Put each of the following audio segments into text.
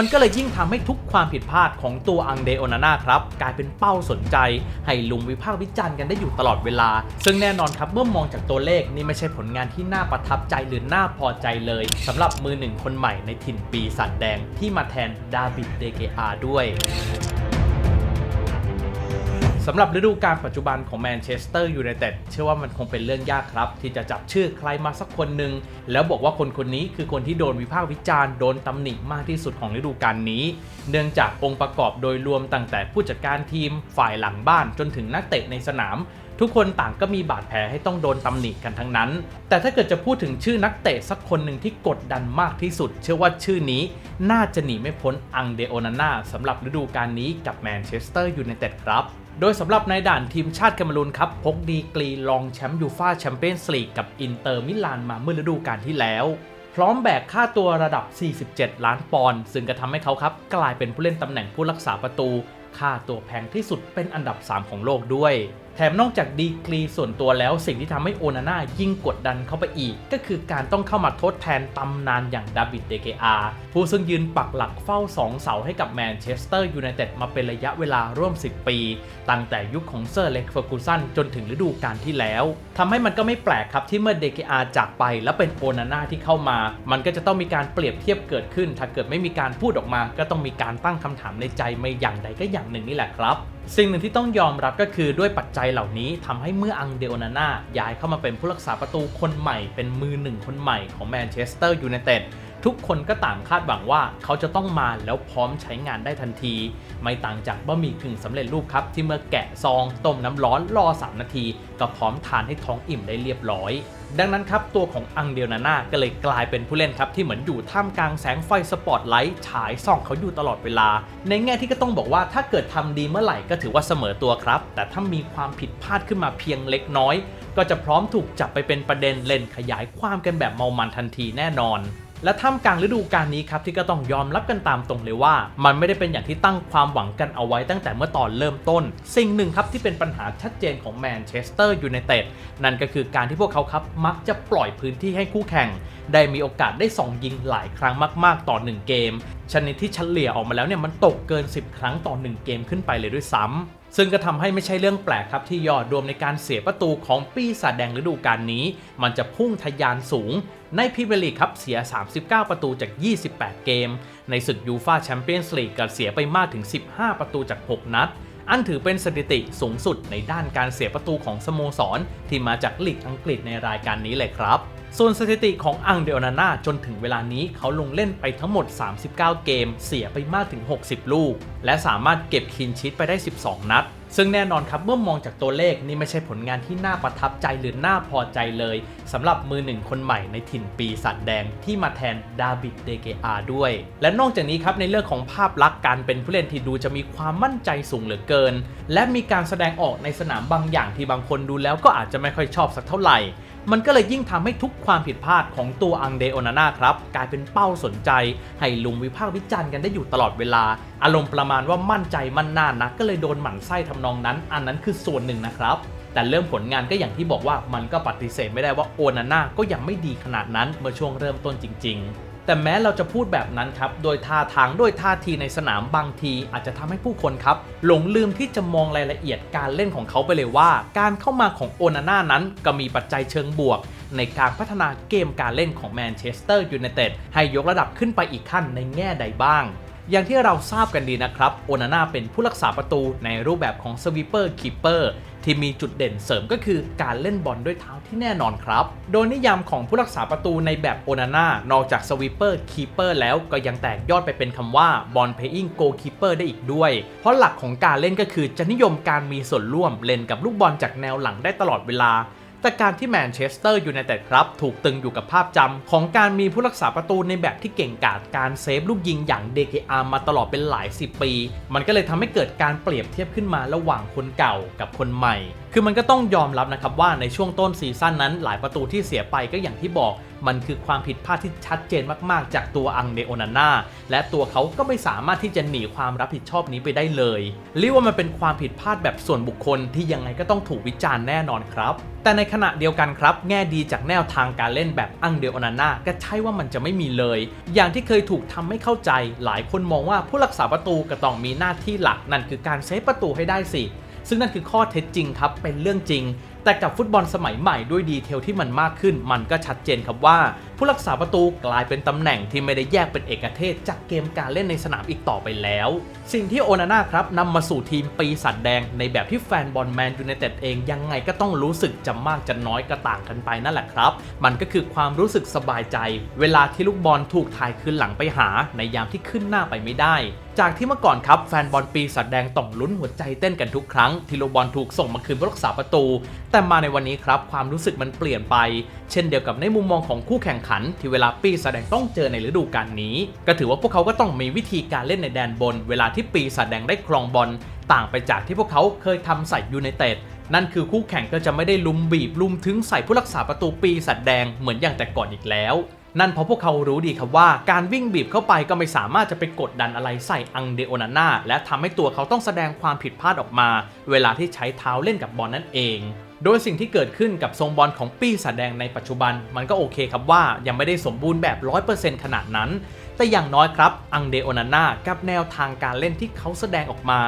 มันก็เลยยิ่งทำให้ทุกความผิดพลาดของตัวอังเดโอนาน่าครับ กลายเป็นเป้าสนใจ ให้ลุมวิพากษ์วิจารณ์กันได้อยู่ตลอดเวลา ซึ่งแน่นอนครับเมื่อมองจากตัวเลขนี่ไม่ใช่ผลงานที่น่าประทับใจหรือน่าพอใจเลยสำหรับมือหนึ่งคนใหม่ในถิ่นปีศาจแดงที่มาแทนดาบิดเดเกอาด้วย สำหรับฤดูกาลปัจจุบันของแมนเชสเตอร์ยูไนเต็ดเชื่อว่ามันคงเป็นเรื่องยากครับ ที่จะจับชื่อใครมาสักคนหนึ่งแล้วบอกว่าคนคนนี้คือคนที่โดนวิพากษ์วิจารณ์โดนตำหนิมากที่สุดของฤดูกาลนี้ เนื่องจากองค์ประกอบโดยรวมตั้งแต่ผู้จัดการทีมฝ่ายหลังบ้านจนถึงนักเตะในสนาม ทุกคนต่างก็มีบาดแผลให้ต้องโดนตำหนิกันทั้งนั้น แต่ถ้าเกิดจะพูดถึงชื่อนักเตะสักคนหนึ่งที่กดดันมากที่สุด เชื่อว่าชื่อนี้น่าจะหนีไม่พ้นอังเดโอนาน่าสำหรับฤดูกาลนี้กับแมนเชสเตอร์ยูไนเต็ดครับ โดยสำหรับในด่านทีมชาติแคมารูนครับพกดีกรีรองแชมป์ยูฟาแชมเปี้ยนส์ลีกกับอินเตอร์มิลานมาเมื่อฤดูกาลที่แล้ว พร้อมแบกค่าตัวระดับ 47 ล้านปอนด์ซึ่งกระทำให้เขาครับกลายเป็นผู้เล่นตำแหน่งผู้รักษาประตู ค่าตัวแพงที่สุดเป็นอันดับ 3 ของโลกด้วย แถมนอกจากดีกรีส่วนตัวแล้วสิ่งที่ทำให้โอนาน่ายิ่งกดดันเข้าไปอีก ก็คือการต้องเข้ามาทดแทนตำนานอย่างดาวิดเดเกอาผู้ซึ่งยืนปักหลักเฝ้า 2 เสาให้กับแมนเชสเตอร์ยูไนเต็ดมาเป็นระยะเวลาร่วม 10 ปี ตั้งแต่ยุคของเซอร์เล็กเฟอร์กูสันจนถึงฤดูกาลที่แล้วทำให้มันก็ไม่แปลกครับที่เมื่อเดเกอาจากไปแล้วเป็นโอนาน่าที่เข้ามา มันก็จะต้องมีการเปรียบเทียบเกิดขึ้น ถ้าเกิดไม่มีการพูดออกมา ก็ต้องมีการตั้งคำถามในใจไม่อย่างใดก็อย่างหนึ่งนี่แหละครับ สิ่งหนึ่งที่ต้องยอมรับก็คือด้วยปัจจัยเหล่านี้ทำให้เมื่ออังเดโอนาน่าย้ายเข้ามาเป็นผู้รักษาประตูคนใหม่เป็นมือหนึ่งคนใหม่ของแมนเชสเตอร์ยูไนเต็ด ทุกคนก็ต่างคาดหวังว่าเขาจะต้องมาแล้วพร้อมใช้งานได้ทันที ไม่ต่างจากบะหมี่กึ่งสำเร็จรูปครับ ที่เมื่อแกะซองต้มน้ำร้อนรอ 3 นาที ก็พร้อมทานให้ท้องอิ่มได้เรียบร้อย ดังนั้นครับ ตัวของอังเดลนาน่าก็เลยกลายเป็นผู้เล่นครับที่เหมือนอยู่ท่ามกลางแสงไฟสปอตไลท์ฉายส่องเขาอยู่ตลอดเวลา ในแง่ที่ก็ต้องบอกว่าถ้าเกิดทำดีเมื่อไหร่ก็ถือว่าเสมอตัวครับ แต่ถ้ามีความผิดพลาดขึ้นมาเพียงเล็กน้อย ก็จะพร้อมถูกจับไปเป็นประเด็นเล่นขยายความกันแบบเมามันทันทีแน่นอน และท่ามกลางฤดูกาลนี้ครับที่ก็ต้องยอมรับกันตามตรงเลยว่า มันไม่ได้เป็นอย่างที่ตั้งความหวังกันเอาไว้ตั้งแต่เมื่อตอนเริ่มต้น สิ่งหนึ่งครับที่เป็นปัญหาชัดเจนของแมนเชสเตอร์ยูไนเต็ดนั่นก็คือการที่พวกเขาครับมักจะปล่อยพื้นที่ให้คู่แข่ง ได้มีโอกาสได้ส่องยิงหลายครั้งมาก ๆ ต่อ 1 เกม ชนิดที่เฉลี่ยออกมาแล้วเนี่ยมันตกเกิน 10 ครั้งต่อ 1 เกมขึ้นไปเลยด้วยซ้ำซึ่งก็ทำให้ไม่ใช่เรื่องแปลกครับที่ยอดรวมในการเสียประตูของปีศาจแดงฤดูกาลนี้ มันจะพุ่งทะยานสูง ในพรีเมียร์ลีกครับเสีย 39 ประตูจาก 28 เกม ในศึกยูฟาแชมเปี้ยนส์ลีกก็เสียไปมากถึง 15 ประตูจาก 6 นัด อันถือเป็นสถิติสูงสุดในด้านการเสียประตูของสโมสร ที่มาจากลีกอังกฤษในรายการนี้เลยครับ ส่วนสถิติของอังเดอนาน่าจนถึงเวลานี้เขาลงเล่นไปทั้งหมด 39 เกม เสียไปมากถึง 60 ลูก และสามารถเก็บคินชิตไปได้ 12 นัด ซึ่งแน่นอนครับเมื่อมองจากตัวเลขนี่ไม่ใช่ผลงานที่น่าประทับใจหรือน่าพอใจเลยสำหรับมือหนึ่งคนใหม่ในถิ่นปีศาจแดงที่มาแทนดาบิดเดเกอาด้วย และนอกจากนี้ครับในเรื่องของภาพลักษณ์การเป็นผู้เล่นที่ดูจะมีความมั่นใจสูงเหลือเกิน และมีการแสดงออกในสนามบางอย่างที่บางคนดูแล้วก็อาจจะไม่ค่อยชอบสักเท่าไหร่ มันก็เลยยิ่งทำให้ทุกความผิดพลาดของตัวอังเดโอนาน่าครับ กลายเป็นเป้าสนใจ ให้ลุมวิพากษ์วิจารณ์กันได้อยู่ตลอดเวลา อารมณ์ประมาณว่ามั่นใจมั่นหน้านะก็เลยโดนหมั่นไส้ทำนองนั้น อันนั้นคือส่วนหนึ่งนะครับแต่เริ่มผลงานก็อย่างที่บอกว่ามันก็ปฏิเสธไม่ได้ว่าโอนาน่าก็ยังไม่ดีขนาดนั้นเมื่อช่วงเริ่มต้นจริง ๆ แต่แม้เราจะพูดแบบนั้นครับ โดยท่าทางด้วยท่าทีในสนามบางที อาจจะทำให้ผู้คนครับ หลงลืมที่จะมองรายละเอียดการเล่นของเขาไปเลยว่า การเข้ามาของโอนาน่านั้นก็มีปัจจัยเชิงบวก ในการพัฒนาเกมการเล่นของแมนเชสเตอร์ยูไนเต็ดให้ยกระดับขึ้นไปอีกขั้นในแง่ใดบ้างอย่างที่เราทราบกันดีนะครับ โอนาน่าเป็นผู้รักษาประตูในรูปแบบของสวีเปอร์คีเปอร์ ที่มีจุดเด่นเสริมก็คือการเล่นบอลด้วยเท้าที่แน่นอนครับ โดยนิยามของผู้รักษาประตูในแบบโอนาน่านอกจากสวีเปอร์คีเปอร์แล้วก็ยังแตกยอดไปเป็นคำว่าบอลเพย์อิงโกคีเปอร์ได้อีกด้วย เพราะหลักของการเล่นก็คือจะนิยมการมีส่วนร่วมเล่นกับลูกบอลจากแนวหลังได้ตลอดเวลา แต่การที่แมนเชสเตอร์ยูไนเต็ดครับ ถูกตึงอยู่กับภาพจำของการมีผู้รักษาประตูในแบบที่เก่งกาจการเซฟลูกยิงอย่างเดคิอาร์มาตลอดเป็นหลาย 10 ปี มันก็เลยทำให้เกิดการเปรียบเทียบขึ้นมาระหว่างคนเก่ากับคนใหม่คือมันก็ต้องยอมรับนะครับว่าในช่วงต้นซีซั่นนั้น หลายประตูที่เสียไปก็อย่างที่บอก มันคือความผิดพลาดที่ชัดเจนมากๆ จากตัวอังเดโอนาน่าและตัวเขาก็ไม่สามารถที่จะหนีความรับผิดชอบนี้ไปได้เลยเรียกว่ามันเป็นความผิดพลาดแบบส่วนบุคคลที่ยังไงก็ต้องถูกวิจารณ์แน่นอนครับ แต่ในขณะเดียวกันครับ แง่ดีจากแนวทางการเล่นแบบอังเดโอนาน่าก็ใช่ว่ามันจะไม่มีเลย อย่างที่เคยถูกทำให้เข้าใจ หลายคนมองว่าผู้รักษาประตูก็ต้องมีหน้าที่หลักนั่นคือการเซฟประตูให้ได้สิ ซึ่งนั่นคือข้อเท็จจริงครับเป็นเรื่องจริง แต่กับฟุตบอลสมัยใหม่ด้วยดีเทลที่มันมากขึ้น มันก็ชัดเจนครับว่า ผู้รักษาประตูกลายเป็นตำแหน่งที่ไม่ได้แยกเป็นเอกเทศจากเกมการเล่นในสนามอีกต่อไปแล้ว สิ่งที่โอนาน่าครับนำมาสู่ทีมปีศาจแดง ในแบบที่แฟนบอลแมนยูไนเต็ดเองยังไงก็ต้องรู้สึกจะมากจะน้อยก็ต่างกันไปนั่นแหละครับ มันก็คือความรู้สึกสบายใจ เวลาที่ลูกบอลถูกถ่ายคืนหลังไปหาในยามที่ขึ้นหน้าไปไม่ได้จากที่เมื่อก่อนครับแฟนบอลปีศาจแดงต้องลุ้นหัวใจเต้นกันทุกครั้งที่ลูกบอลถูกส่งมาคืนผู้รักษาประตู แต่มาในวันนี้ครับความรู้สึกมันเปลี่ยนไป เช่นเดียวกับในมุมมองของคู่แข่งขัน ที่เวลาปีศาจแดงต้องเจอในฤดูกาลนี้ ก็ถือว่าพวกเขาก็ต้องมีวิธีการเล่นในแดนบน เวลาที่ปีศาจแดงได้ครองบอลต่างไปจากที่พวกเขาเคยทำใส่ยูไนเต็ดนั่นคือคู่แข่งก็จะไม่ได้ลุมบีบลุมถึงใส่ผู้รักษาประตูปีศาจแดงเหมือนอย่างแต่ก่อนอีกแล้ว นั่นเพราะพวกเขารู้ดีครับว่าการวิ่งบีบเข้าไปก็ไม่สามารถจะไปกดดันอะไรใส่อังเดโอนาน่าและทำให้ตัวเขาต้องแสดงความผิดพลาดออกมา เวลาที่ใช้เท้าเล่นกับบอลนั่นเอง โดยสิ่งที่เกิดขึ้นกับทรงบอลของปีศาจแดงในปัจจุบัน มันก็โอเคครับว่ายังไม่ได้สมบูรณ์แบบ 100%ขนาดนั้น แต่อย่างน้อยครับอังเดโอนาน่ากับแนวทางการเล่นที่เขาแสดงออกมา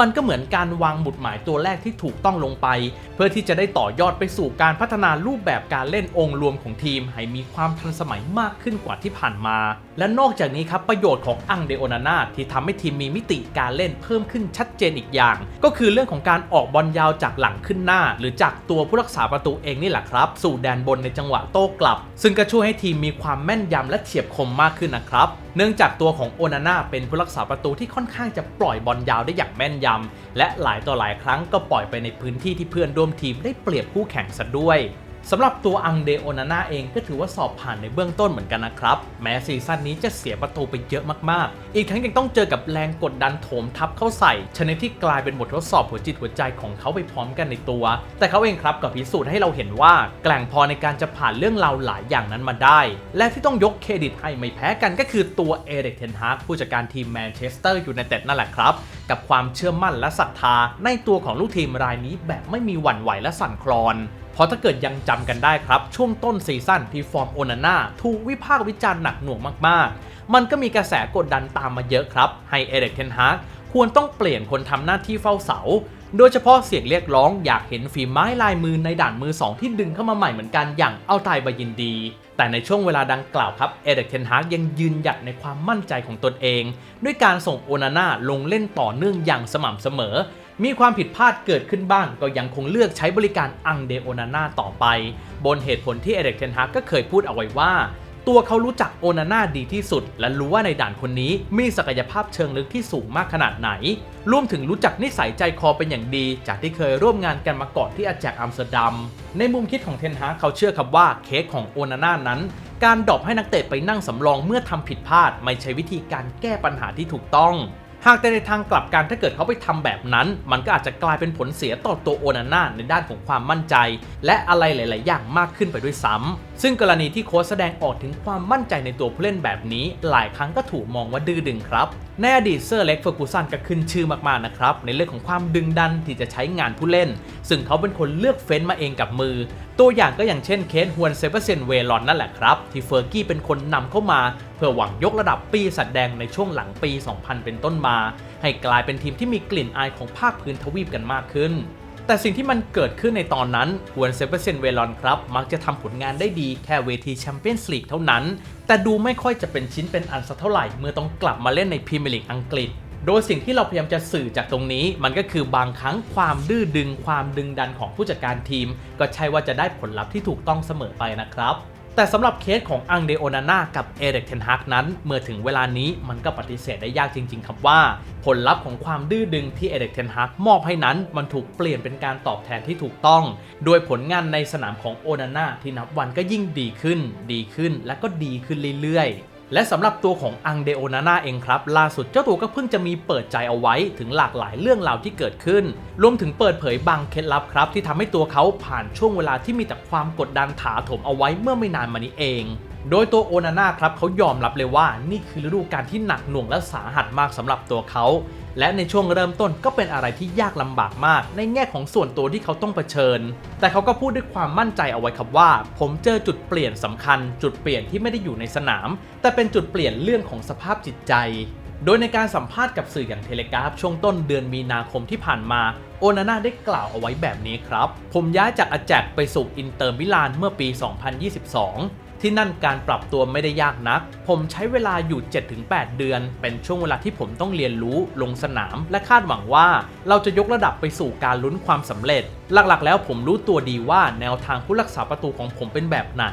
มันก็เหมือนการวางหมุดหมายตัวแรกที่ถูกต้องลงไป เพื่อที่จะได้ต่อยอดไปสู่การพัฒนารูปแบบการเล่นองค์รวมของทีม ให้มีความทันสมัยมากขึ้นกว่าที่ผ่านมา และนอกจากนี้ครับประโยชน์ของอังเดโอนาน่าที่ทำให้ทีมมีมิติการเล่นเพิ่มขึ้นชัดเจนอีกอย่าง ก็คือเรื่องของการออกบอลยาวจากหลังขึ้นหน้า หรือจากตัวผู้รักษาประตูเองนี่แหละครับ สู่แดนบนในจังหวะโต้กลับ ซึ่งก็ช่วยให้ทีมมีความแม่นยำและเฉียบคมมากขึ้นนะครับ เนื่องจากตัวของโอนาน่าเป็นผู้รักษาประตูที่ค่อนข้างจะปล่อยบอลยาวได้อย่างแม่นยำ และหลายต่อหลายครั้งก็ปล่อยไปในพื้นที่ที่เพื่อนร่วมทีมได้เปรียบคู่แข่งซะด้วยสำหรับตัวอังเดโอนาน่าเองก็ถือว่าสอบผ่านในเบื้องต้นเหมือนกันนะครับ แม้ซีซั่นนี้จะเสียประตูไปเยอะมากๆ อีกทั้งยังต้องเจอกับแรงกดดันโถมทับเข้าใส่ ชนิดที่กลายเป็นบททดสอบหัวจิตหัวใจของเขาไปพร้อมกันในตัว แต่เขาเองครับก็พิสูจน์ให้เราเห็นว่า แกล่งพอในการจะผ่านเรื่องราวหลายอย่างนั้นมาได้ และที่ต้องยกเครดิตให้ไม่แพ้กันก็คือตัวเอเด็กเทนฮากผู้จัดการทีมแมนเชสเตอร์ยูไนเต็ดนั่นแหละครับ กับความเชื่อมั่นและศรัทธาในตัวของลูกทีมรายนี้แบบไม่มีหวั่นไหวและสั่นคลอน เพราะถ้าเกิดยังจำกันได้ครับ ช่วงต้นซีซั่นที่ฟอร์มโอนาน่าถูกวิพากษ์วิจารณ์หนักหน่วงมากๆ มันก็มีกระแสกดดันตามมาเยอะครับ ให้เอเด็กเทนฮากควรต้องเปลี่ยนคนทำหน้าที่เฝ้าเสา โดยเฉพาะเสียงเรียกร้องอยากเห็นฝีไม้ลายมือในด่านมือ 2 ที่ดึงเข้ามาใหม่เหมือนกันอย่างเอาตายบายินดี แต่ในช่วงเวลาดังกล่าวครับเอเดกเทนฮากยังยืนหยัดในความมั่นใจของตนเอง ด้วยการส่งโอนาน่าลงเล่นต่อเนื่องอย่างสม่ำเสมอ มีความผิดพลาดเกิดขึ้นบ้าง ก็ยังคงเลือกใช้บริการอังเดโอนาน่าต่อไป บนเหตุผลที่เอเดกเทนฮากก็เคยพูดเอาไว้ว่า ตัวเขารู้จักโอนาน่าดีที่สุด และรู้ว่าในด่านคนนี้มีศักยภาพเชิงลึกที่สูงมากขนาดไหน รวมถึงรู้จักนิสัยใจคอเป็นอย่างดี จากที่เคยร่วมงานกันมาก่อนที่อาแจกอัมสเตอร์ดัม ในมุมคิดของเทนฮาเขาเชื่อครับว่าเคสของโอนาน่านั้น การดรอปให้นักเตะไปนั่งสำรองเมื่อทำผิดพลาด ไม่ใช่วิธีการแก้ปัญหาที่ถูกต้อง หากแต่ในทางกลับกันถ้าเกิดเขาไปทำแบบนั้น มันก็อาจจะกลายเป็นผลเสียต่อตัวโอนาน่าในด้านของความมั่นใจ และอะไรหลาย ๆ อย่างมากขึ้นไปด้วยซ้ำซึ่งกรณีที่โค้ชแสดงออกถึงความมั่นใจในตัวผู้เล่นแบบนี้ หลายครั้งก็ถูกมองว่าดื้อดึงครับในอดีตเซอร์เล็กเฟอร์กูสันก็ขึ้นชื่อมาก ๆ นะครับ ในเรื่องของความดึงดันที่จะใช้งานผู้เล่น ซึ่งเขาเป็นคนเลือกเฟ้นมาเองกับมือตัวอย่างก็อย่างเช่นเคสฮวนเซเปอร์เซนเวลอนนั่นแหละครับ ที่เฟอร์กี้เป็นคนนำเข้ามา เพื่อหวังยกระดับปีสัตว์แดงในช่วงหลังปี 2000 เป็นต้นมา ให้กลายเป็นทีมที่มีกลิ่นอายของภาคพื้นทวีปกันมากขึ้น แต่สิ่งที่มันเกิดขึ้นในตอนนั้นฮวนเซเปอร์เซนเวลอนครับ มักจะทำผลงานได้ดีแค่เวทีแชมเปี้ยนส์ลีกเท่านั้น แต่ดูไม่ค่อยจะเป็นชิ้นเป็นอันสักเท่าไหร่เมื่อต้องกลับมาเล่นในพรีเมียร์ลีกอังกฤษ โดยสิ่งที่เราพยายามจะสื่อจากตรงนี้ มันก็คือบางครั้งความดื้อดึงความดึงดันของผู้จัดการทีม ก็ใช่ว่าจะได้ผลลัพธ์ที่ถูกต้องเสมอไปนะครับแต่สำหรับเคสของอังเดโอนาน่ากับเอเดกเทนฮากนั้น เมื่อถึงเวลานี้มันก็ปฏิเสธได้ยากจริง ๆ ครับว่า ผลลัพธ์ของความดื้อดึงที่เอเดกเทนฮากมอบให้นั้น มันถูกเปลี่ยนเป็นการตอบแทนที่ถูกต้อง โดยผลงานในสนามของโอนาน่าที่นับวันก็ยิ่งดีขึ้น ดีขึ้นและก็ดีขึ้นเรื่อยๆ และสำหรับตัวของอังเดโอนาน่าเองครับ ล่าสุดเจ้าตัวก็เพิ่งจะมีเปิดใจเอาไว้ถึงหลากหลายเรื่องราวที่เกิดขึ้น รวมถึงเปิดเผยบางเคล็ดลับครับ ที่ทำให้ตัวเขาผ่านช่วงเวลาที่มีแต่ความกดดันถาโถมเอาไว้เมื่อไม่นานมานี้เอง โดยตัวโอนาน่าครับเขายอมรับเลยว่านี่คือฤดูกาลที่หนักหน่วงและสาหัสมากสำหรับตัวเขา และในช่วงเริ่มต้นก็เป็นอะไรที่ยากลำบากมาก ในแง่ของส่วนตัวที่เขาต้องเผชิญ แต่เขาก็พูดด้วยความมั่นใจเอาไว้ครับว่า ผมเจอจุดเปลี่ยนสำคัญ จุดเปลี่ยนที่ไม่ได้อยู่ในสนาม แต่เป็นจุดเปลี่ยนเรื่องของสภาพจิตใจ โดยในการสัมภาษณ์กับสื่ออย่างเทเลกราฟช่วงต้นเดือนมีนาคมที่ผ่านมาโอนาน่าได้กล่าวเอาไว้แบบนี้ครับ ผมย้ายจากอาแจกไปสู่อินเตอร์มิลานเมื่อปี 2022 ที่นั่นการปรับตัวไม่ได้ยากนัก ผมใช้เวลาอยู่ 7-8 เดือน เป็นช่วงเวลาที่ผมต้องเรียนรู้ ลงสนาม และคาดหวังว่า เราจะยกระดับไปสู่การลุ้นความสำเร็จ หลักๆ แล้วผมรู้ตัวดีว่าแนวทางผู้รักษาประตูของผมเป็นแบบไหน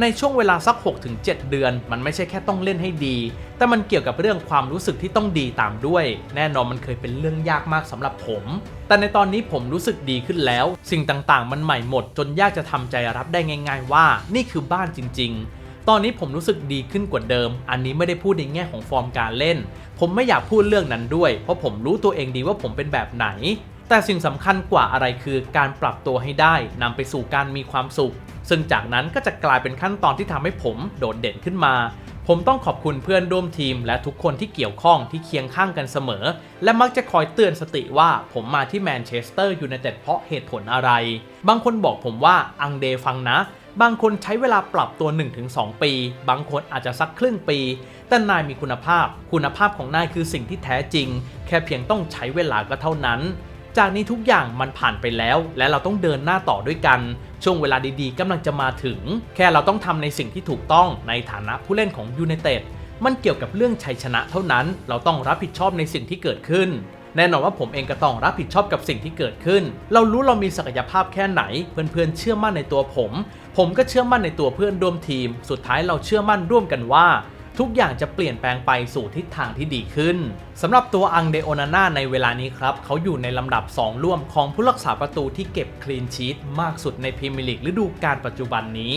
ในช่วงเวลาสัก 6-7 เดือน มันไม่ใช่แค่ต้องเล่นให้ดี แต่มันเกี่ยวกับเรื่องความรู้สึกที่ต้องดีตามด้วย แน่นอนมันเคยเป็นเรื่องยากมากสำหรับผม แต่ในตอนนี้ผมรู้สึกดีขึ้นแล้ว สิ่งต่างๆ มันใหม่หมด จนยากจะทำใจรับได้ง่าย ๆ ว่า นี่คือบ้านจริงๆตอนนี้ผมรู้สึกดีขึ้นกว่าเดิม อันนี้ไม่ได้พูดในแง่ของฟอร์มการเล่น ผมไม่อยากพูดเรื่องนั้นด้วย เพราะผมรู้ตัวเองดีว่าผมเป็นแบบไหน แต่สิ่งสำคัญกว่าอะไรคือการปรับตัวให้ได้นำไปสู่การมีความสุข ซึ่งจากนั้นก็จะกลายเป็นขั้นตอนที่ทำให้ผมโดดเด่นขึ้นมาผมต้องขอบคุณเพื่อนร่วมทีมและทุกคนที่เกี่ยวข้องที่เคียงข้างกันเสมอ และมักจะคอยเตือนสติว่าผมมาที่แมนเชสเตอร์ยูไนเต็ดเพราะเหตุผลอะไร บางคนบอกผมว่าอังเดฟังนะ บางคนใช้เวลาปรับตัว 1-2 ปี บางคนอาจจะสักครึ่งปี แต่นายมีคุณภาพ คุณภาพของนายคือสิ่งที่แท้จริง แค่เพียงต้องใช้เวลาก็เท่านั้น จากนี้ทุกอย่างมันผ่านไปแล้ว และเราต้องเดินหน้าต่อด้วยกัน ช่วงเวลาดีๆกำลังจะมาถึง แค่เราต้องทำในสิ่งที่ถูกต้องในฐานะผู้เล่นของยูไนเต็ดมันเกี่ยวกับเรื่องชัยชนะเท่านั้น เราต้องรับผิดชอบในสิ่งที่เกิดขึ้น แน่นอนว่าผมเองก็ต้องรับผิดชอบกับสิ่งที่เกิดขึ้น เรารู้เรามีศักยภาพแค่ไหน เพื่อนๆเชื่อมั่นในตัวผม ผมก็เชื่อมั่นในตัวเพื่อนร่วมทีม สุดท้ายเราเชื่อมั่นร่วมกันว่าทุกอย่างจะเปลี่ยนแปลงไปสู่ทิศทางที่ดีขึ้นสำหรับตัวอังเดโอนาน่าในเวลานี้ครับ เขาอยู่ในลำดับ 2 ร่วมของผู้รักษาประตูที่เก็บคลีนชีตมากสุดในพรีเมียร์ลีกฤดูกาลปัจจุบันนี้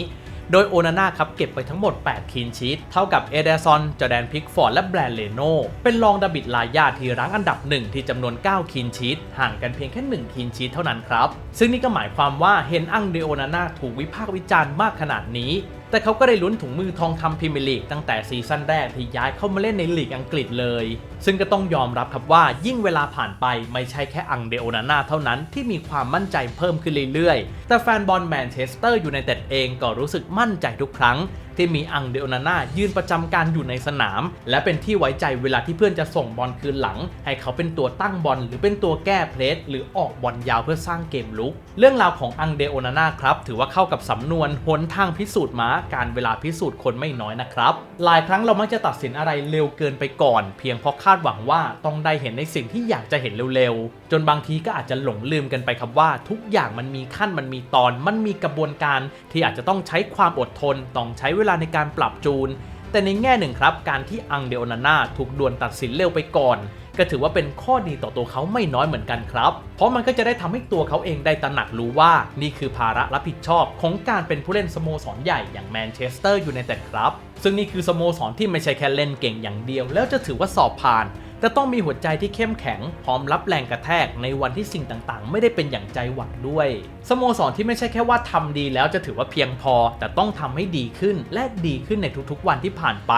โดยโอนาน่าครับเก็บไปทั้งหมด 8 คีนชีตเท่ากับเอเดซอนจอแดนพิกฟอร์ดและแบรนเลโนเป็นรองดาบิดลายาที่รั้งอันดับหนึ่งที่จำนวน 9 คีนชีตห่างกันเพียงแค่ 1 คีนชีตเท่านั้นครับ ซึ่งนี่ก็หมายความว่าเห็นอังเดโอนาน่าถูกวิพากษ์วิจารณ์มากขนาดนี้แต่เขาก็ได้ลุ้นถุงมือทองคำพรีเมียร์ลีกตั้งแต่ซีซั่นแรกที่ย้ายเข้ามาเล่นในลีกอังกฤษเลย ซึ่งก็ต้องยอมรับครับว่ายิ่งเวลาผ่านไปไม่ใช่แค่อังเดโอนาน่าเท่านั้นที่มีความมั่นใจเพิ่มขึ้นเรื่อยๆ แต่แฟนบอลแมนเชสเตอร์ยูไนเต็ดเองก็รู้สึกมั่นใจทุกครั้ง ที่มีอังเดโอนาน่ายืนประจำการอยู่ในสนาม และเป็นที่ไว้ใจเวลาที่เพื่อนจะส่งบอลคืนหลัง ให้เขาเป็นตัวตั้งบอลหรือเป็นตัวแก้เพลสหรือออกบอลยาวเพื่อสร้างเกมลุก เรื่องราวของอังเดโอนาน่าครับถือว่าเข้ากับสำนวนหนทางพิสูจน์ม้าการเวลาพิสูจน์คนไม่น้อยนะครับหลายครั้งเรามักจะตัดสินอะไรเร็วเกินไปก่อน เพียงเพราะาดหวังว่าต้องได้เห็นในสิ่งที่อยากจะเห็นเร็วๆ จนบางทีก็อาจจะหลงลืมกันไปครับว่า ทุกอย่างมันมีขั้นมันมีตอน มันมีกระบวนการที่อาจจะต้องใช้ความอดทน ต้องใช้เวลาในการปรับจูน แต่ในแง่หนึ่งครับ การที่อังเดโอนาน่าถูกด่วนตัดสินเร็วไปก่อน ก็ถือว่าเป็นข้อดีต่อตัวเขาไม่น้อยเหมือนกันครับ เพราะมันก็จะได้ทำให้ตัวเขาเองได้ตระหนักรู้ว่า นี่คือภาระรับผิดชอบของการเป็นผู้เล่นสโมสรใหญ่อย่างแมนเชสเตอร์ยูไนเต็ดครับ ซึ่งนี่คือสโมสรที่ไม่ใช่แค่เล่นเก่งอย่างเดียว แล้วจะถือว่าสอบผ่านแต่ต้องมีหัวใจที่เข้มแข็ง พร้อมรับแรงกระแทกในวันที่สิ่งต่างๆ ไม่ได้เป็นอย่างใจหวังด้วย สโมสรที่ไม่ใช่แค่ว่าทำดีแล้วจะถือว่าเพียงพอ แต่ต้องทำให้ดีขึ้นและดีขึ้นในทุกๆวันที่ผ่านไป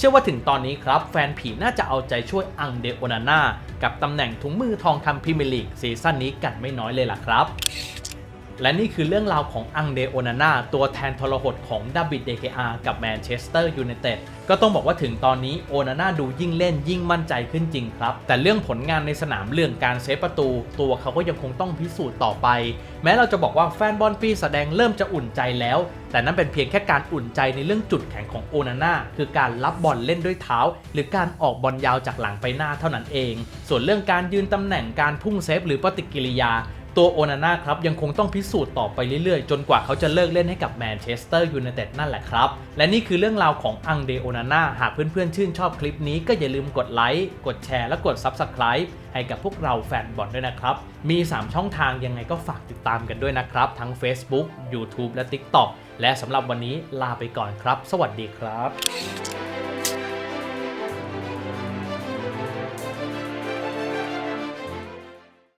เชื่อว่าถึงตอนนี้ครับ แฟนผีน่าจะเอาใจช่วยอังเดโอนาน่ากับตำแหน่งถุงมือทองคำพรีเมียร์ลีกซีซั่นนี้กันไม่น้อยเลยล่ะครับ และนี่คือเรื่องราวของอังเดโอนาน่าตัวแทนทรหดของดาบิดเดเกอากับแมนเชสเตอร์ยูไนเต็ดก็ต้องบอกว่าถึงตอนนี้โอนาน่าดูยิ่งเล่นยิ่งมั่นใจขึ้นจริงครับ แต่เรื่องผลงานในสนามเรื่องการเซฟประตู ตัวเขาก็ยังคงต้องพิสูจน์ต่อไป แม้เราจะบอกว่าแฟนบอลปีแสดงเริ่มจะอุ่นใจแล้ว แต่นั่นเป็นเพียงแค่การอุ่นใจในเรื่องจุดแข็งของโอนาน่าคือการรับบอลเล่นด้วยเท้า หรือการออกบอลยาวจากหลังไปหน้าเท่านั้นเอง ส่วนเรื่องการยืนตำแหน่งการพุ่งเซฟหรือปฏิกิริยา ตัวโอนาน่าครับยังคงต้องพิสูจน์ต่อไปเรื่อยๆ จนกว่าเขาจะเลิกเล่นให้กับแมนเชสเตอร์ยูไนเต็ดนั่นแหละครับ และนี่คือเรื่องราวของอังเดโอนาน่าหากเพื่อนๆ ชื่นชอบคลิปนี้ก็อย่าลืมกดไลค์กดแชร์และกด Subscribe ให้กับพวกเราแฟนบอลด้วยนะครับ มี 3 ช่องทางยังไงก็ฝากติดตามกันด้วยนะครับ ทั้ง Facebook YouTube และ TikTok และสำหรับวันนี้ลาไปก่อนครับ สวัสดีครับ